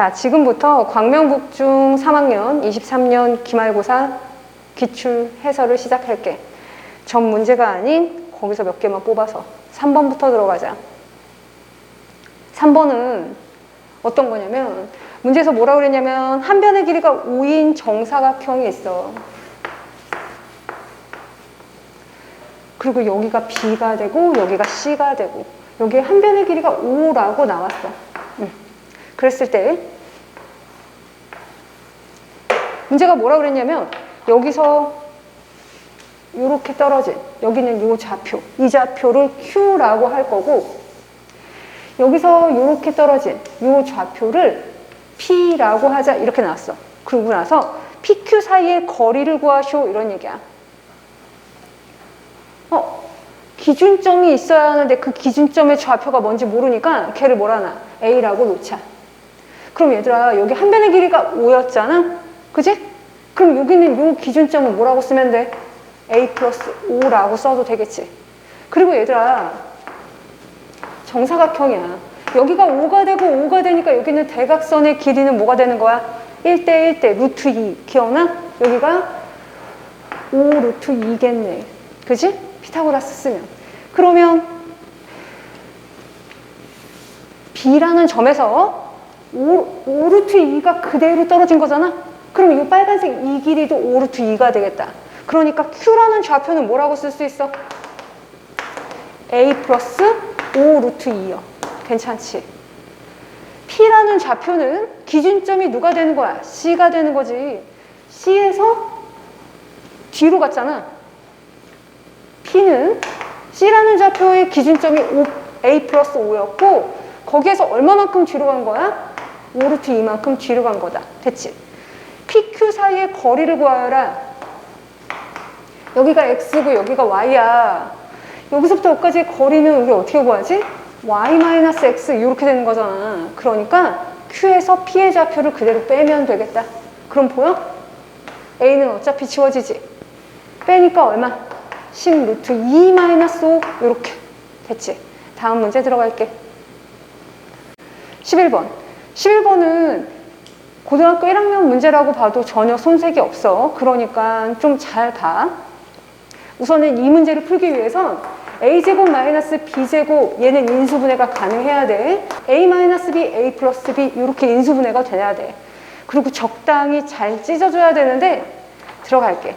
자, 지금부터 광명북중 3학년 23년 기말고사 기출 해설을 시작할게. 전 문제가 아닌 거기서 몇 개만 뽑아서 3번부터 들어가자. 3번은 어떤 거냐면 문제에서 뭐라 그랬냐면 한 변의 길이가 5인 정사각형이 있어. 그리고 여기가 B가 되고 여기가 C가 되고 여기에 한 변의 길이가 5라고 나왔어. 음. 그랬을 때 문제가 뭐라 그랬냐면 여기서 이렇게 떨어진 여기는 이 좌표 이 좌표를 Q라고 할 거고 여기서 이렇게 떨어진 이 좌표를 P라고 하자 이렇게 나왔어. 그러고 나서 PQ 사이의 거리를 구하쇼 이런 얘기야. 어, 기준점이 있어야 하는데 그 기준점의 좌표가 뭔지 모르니까 걔를 뭐라 나 A라고 놓자. 그럼 얘들아 여기 한 변의 길이가 5였잖아. 그지? 그럼 여기는 이 기준점은 뭐라고 쓰면 돼? A 플러스 5라고 써도 되겠지. 그리고 얘들아 정사각형이야. 여기가 5가 되고 5가 되니까 여기는 대각선의 길이는 뭐가 되는 거야? 1대 1대 루트 2 기억나? 여기가 5 루트 2겠네. 그지? 피타고라스 쓰면. 그러면 B라는 점에서 5, 5 루트 2가 그대로 떨어진 거잖아? 그럼 이 빨간색 이 길이도 5 루트 2가 되겠다. 그러니까 Q라는 좌표는 뭐라고 쓸 수 있어? A 플러스 5 루트 2요. 괜찮지? P라는 좌표는 기준점이 누가 되는 거야? C가 되는 거지. C에서 뒤로 갔잖아. P는 C라는 좌표의 기준점이 5, A 플러스 5였고 거기에서 얼마만큼 뒤로 간 거야? 5 루트 2만큼 뒤로 간 거다. 됐지? PQ 사이의 거리를 구하여라. 여기가 X고 여기가 Y야. 여기서부터 여기까지의 거리는 우리 어떻게 구하지? Y-X 이렇게 되는 거잖아. 그러니까 Q에서 P의 좌표를 그대로 빼면 되겠다. 그럼 보여? A는 어차피 지워지지. 빼니까 얼마? 10 루트 2 마이너스 5 이렇게 됐지. 다음 문제 들어갈게. 11번. 11번은 고등학교 1학년 문제라고 봐도 전혀 손색이 없어. 그러니까 좀 잘 봐. 우선은 이 문제를 풀기 위해선 a제곱 마이너스 b제곱 얘는 인수분해가 가능해야 돼. a 마이너스 b, a 플러스 b 이렇게 인수분해가 돼야 돼. 그리고 적당히 잘 찢어줘야 되는데 들어갈게.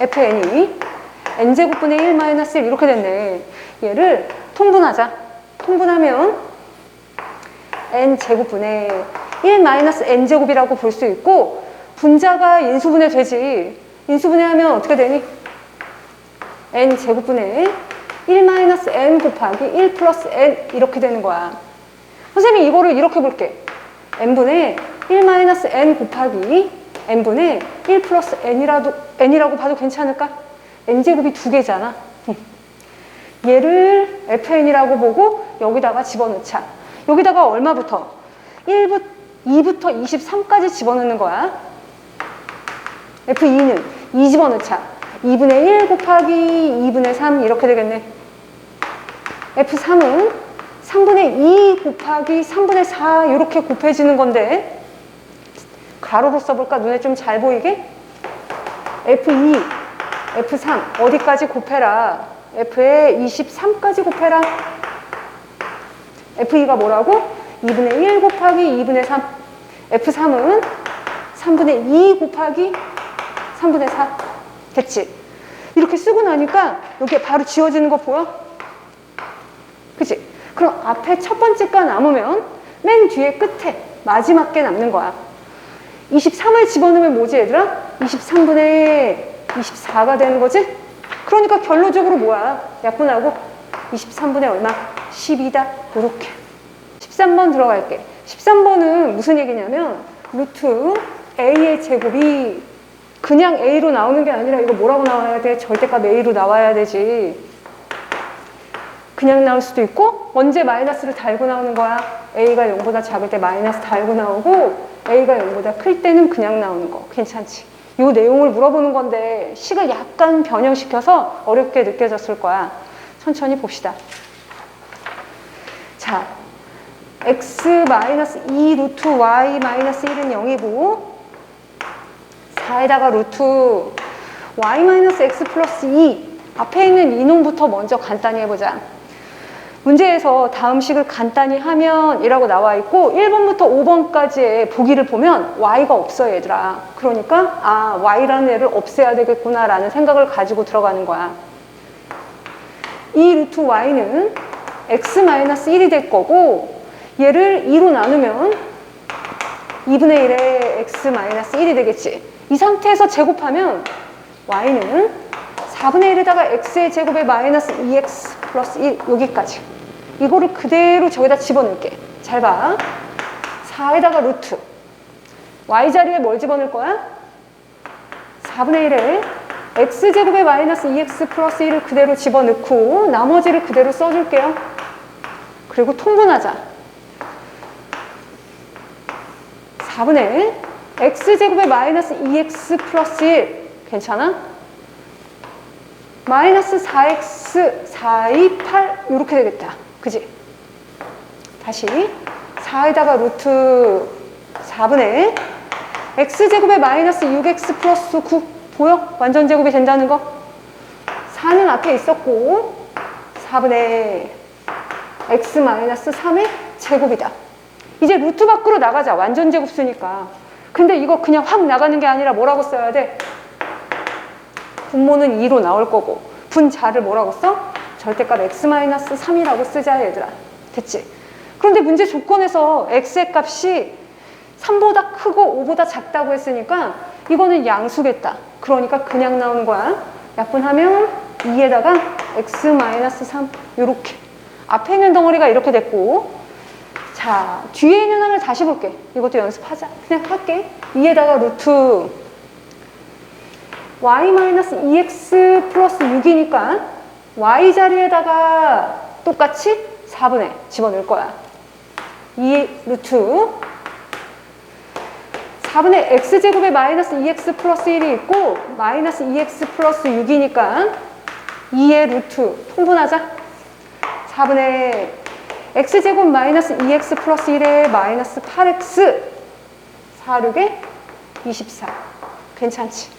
fn이 n제곱분의 1 마이너스 1 이렇게 됐네. 얘를 통분하자. 통분하면 n제곱분의 1 마이너스 n제곱이라고 볼 수 있고 분자가 인수분해 되지. 인수분해하면 어떻게 되니? n제곱분의 1 마이너스 n 곱하기 1 플러스 n 이렇게 되는 거야. 선생님이 이거를 이렇게 볼게. n분의 1 마이너스 n 곱하기 n분의 1 플러스 n이라도, n이라고 봐도 괜찮을까? n제곱이 두 개잖아. 얘를 fn이라고 보고 여기다가 집어넣자. 여기다가 얼마부터? 1부, 2부터 23까지 집어넣는 거야. f2는 2 집어넣자. 2분의 1 곱하기 2분의 3 이렇게 되겠네. F3은 3분의 2 곱하기 3분의 4 이렇게 곱해지는 건데 가로로 써볼까? 눈에 좀 잘 보이게? F2, F3 어디까지 곱해라? F에 23까지 곱해라. F2가 뭐라고? 2분의 1 곱하기 2분의 3 F3은 3분의 2 곱하기 3분의 4 됐지? 이렇게 쓰고 나니까 여기 바로 지워지는 거 보여? 그치? 그럼 앞에 첫 번째 가 남으면 맨 뒤에 끝에 마지막 게 남는 거야. 23을 집어넣으면 뭐지 얘들아? 23분의 24가 되는 거지? 그러니까 결론적으로 뭐야? 약분하고 23분의 얼마? 12다. 이렇게. 13번 들어갈게. 13번은 무슨 얘기냐면 루트 a의 제곱이 그냥 a로 나오는 게 아니라 이거 뭐라고 나와야 돼? 절대값 a로 나와야 되지. 그냥 나올 수도 있고 언제 마이너스를 달고 나오는 거야? a가 0보다 작을 때 마이너스 달고 나오고 a가 0보다 클 때는 그냥 나오는 거. 괜찮지? 이 내용을 물어보는 건데 식을 약간 변형시켜서 어렵게 느껴졌을 거야. 천천히 봅시다. 자, x 마이너스 2 루트 y 마이너스 1은 0이고 4에다가 루트 y 마이너스 x 플러스 2 앞에 있는 이놈부터 먼저 간단히 해보자. 문제에서 다음 식을 간단히 하면 이라고 나와 있고 1번부터 5번까지의 보기를 보면 y가 없어요 얘들아 그러니까 아 y라는 애를 없애야 되겠구나 라는 생각을 가지고 들어가는 거야 이 루트 y는 x-1이 될 거고 얘를 2로 나누면 2분의 1에 x-1이 되겠지. 이 상태에서 제곱하면 y는 4분의 1에다가 x의 제곱에 마이너스 2x 플러스 1 여기까지. 이거를 그대로 저기다 집어넣을게. 잘 봐. 4에다가 루트. y 자리에 뭘 집어넣을 거야? 4분의 1에 x제곱에 마이너스 2x 플러스 1을 그대로 집어넣고 나머지를 그대로 써줄게요. 그리고 통분하자. 4분의 x제곱에 마이너스 2x 플러스 1 괜찮아? 마이너스 4x 4, 2, 8 이렇게 되겠다. 그지? 다시. 4에다가 루트 4분의 x제곱에 마이너스 6x 플러스 9 보여? 완전 제곱이 된다는 거? 4는 앞에 있었고 4분의 x 마이너스 3의 제곱이다. 이제 루트 밖으로 나가자. 완전 제곱 쓰니까. 근데 이거 그냥 확 나가는 게 아니라 뭐라고 써야 돼? 분모는 2로 나올 거고 분자를 뭐라고 써? 절대값 x-3이라고 쓰자 얘들아 됐지? 그런데 문제 조건에서 x의 값이 3보다 크고 5보다 작다고 했으니까 이거는 양수겠다 그러니까 그냥 나오는 거야. 약분하면 2에다가 x-3 이렇게. 앞에 있는 덩어리가 이렇게 됐고. 자 뒤에 있는 항을 다시 볼게. 이것도 연습하자. 그냥 할게. 2에다가 루트 y-2x 플러스 6이니까 y 자리에다가 똑같이 4분의 집어넣을 거야. 2 루트 4분의 x제곱에 마이너스 2x 플러스 1이 있고 마이너스 2x 플러스 6이니까 2의 루트 통분하자. 4분의 x제곱 마이너스 2x 플러스 1에 마이너스 8x 4, 6에 24 괜찮지?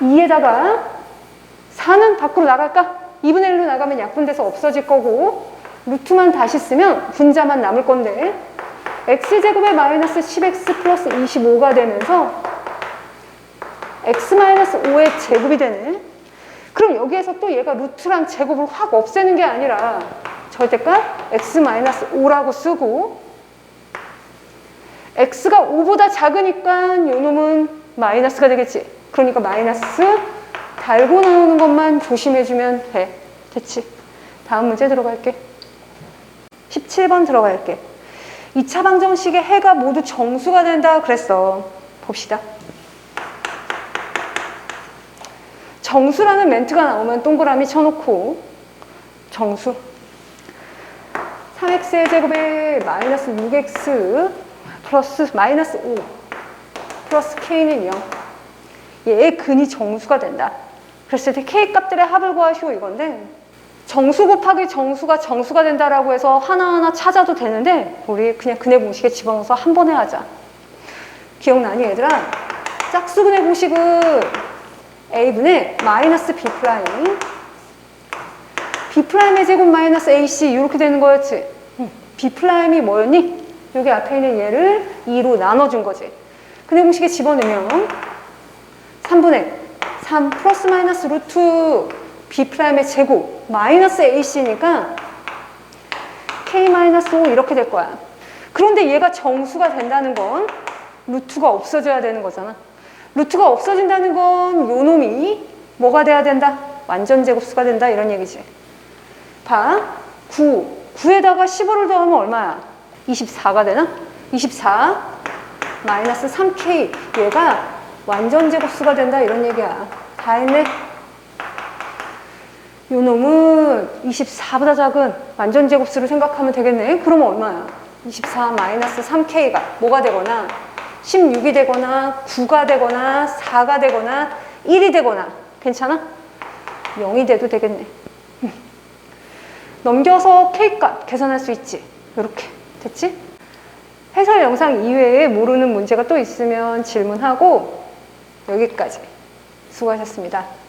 2에다가 4는 밖으로 나갈까? 2분의 1로 나가면 약분돼서 없어질 거고 루트만 다시 쓰면 분자만 남을 건데 x제곱에 마이너스 10x 플러스 25가 되면서 x 마이너스 5의 제곱이 되네 그럼 여기에서 또 얘가 루트랑 제곱을 확 없애는 게 아니라 절대값 x 마이너스 5라고 쓰고 x가 5보다 작으니까 요놈은 마이너스가 되겠지 그러니까 마이너스 달고 나오는 것만 조심해주면 돼. 됐지? 다음 문제 들어갈게. 17번 들어갈게. 2차 방정식의 해가 모두 정수가 된다 그랬어. 봅시다. 정수라는 멘트가 나오면 동그라미 쳐놓고 정수 3x의 제곱에 마이너스 6x 플러스 마이너스 5 플러스 k는 0 얘의 근이 정수가 된다. 그랬을 때 k 값들의 합을 구하시오 이건데 정수 곱하기 정수가 정수가 된다라고 해서 하나하나 찾아도 되는데 우리 그냥 근의 공식에 집어넣어서 한 번에 하자. 기억나니 얘들아? 짝수근의 공식은 a분의 마이너스 b 프라임 b 프라임의 제곱 마이너스 ac 이렇게 되는 거였지. b 프라임이 뭐였니? 여기 앞에 있는 얘를 2로 나눠준 거지. 근의 공식에 집어넣으면 3분의 3 플러스 마이너스 루트 b 프라임의 제곱 마이너스 ac니까 k 마이너스 5 이렇게 될 거야. 그런데 얘가 정수가 된다는 건 루트가 없어져야 되는 거잖아. 루트가 없어진다는 건 요놈이 뭐가 돼야 된다? 완전 제곱수가 된다 이런 얘기지. 봐. 9. 9에다가 15를 더하면 얼마야? 24가 되나? 24 마이너스 3k 얘가 완전 제곱수가 된다 이런 얘기야. 다 했네. 요 놈은 24보다 작은 완전 제곱수를 생각하면 되겠네. 그러면 얼마야? 24 마이너스 3k가 뭐가 되거나 16이 되거나 9가 되거나 4가 되거나 1이 되거나 괜찮아? 0이 돼도 되겠네. 넘겨서 K값 계산할 수 있지. 이렇게. 됐지? 해설 영상 이외에 모르는 문제가 또 있으면 질문하고 여기까지. 수고하셨습니다.